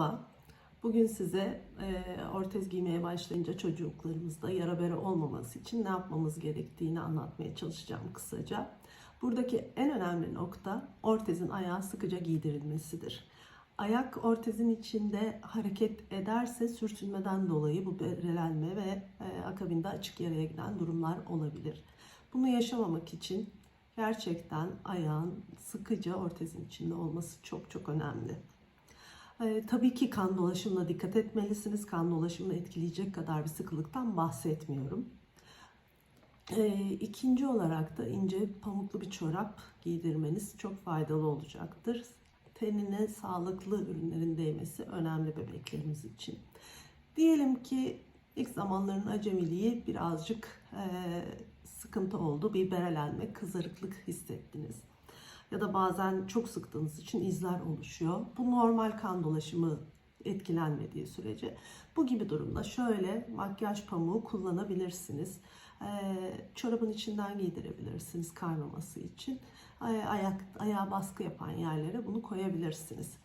Merhaba. Bugün size e, ortez giymeye başlayınca çocuklarımızda yara bere olmaması için ne yapmamız gerektiğini anlatmaya çalışacağım kısaca. Buradaki en önemli nokta ortezin ayağı sıkıca giydirilmesidir. Ayak ortezin içinde hareket ederse sürtünmeden dolayı bu berelenme ve e, akabinde açık yaraya giden durumlar olabilir. Bunu yaşamamak için gerçekten ayağın sıkıca ortezin içinde olması çok çok önemli. Ee, tabii ki kan dolaşımına dikkat etmelisiniz. Kan dolaşımını etkileyecek kadar bir sıkılıktan bahsetmiyorum. Ee, ikinci olarak da ince pamuklu bir çorap giydirmeniz çok faydalı olacaktır. Tenine sağlıklı ürünlerin değmesi önemli bebeklerimiz için. Diyelim ki ilk zamanların acemiliği birazcık e, sıkıntı oldu. Bir berelenme, kızarıklık hissettiniz ya da bazen çok sıktığınız için izler oluşuyor. Bu normal kan dolaşımı etkilenmediği sürece bu gibi durumda şöyle makyaj pamuğu kullanabilirsiniz. Ee, çorabın içinden giydirebilirsiniz kaymaması için. Ay- Ayak, ayağa baskı yapan yerlere bunu koyabilirsiniz.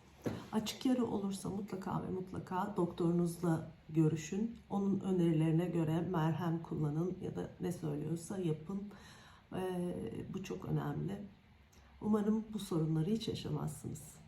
Açık yara olursa mutlaka ve mutlaka doktorunuzla görüşün. Onun önerilerine göre merhem kullanın ya da ne söylüyorsa yapın. Ee, bu çok önemli. Umarım bu sorunları hiç yaşamazsınız.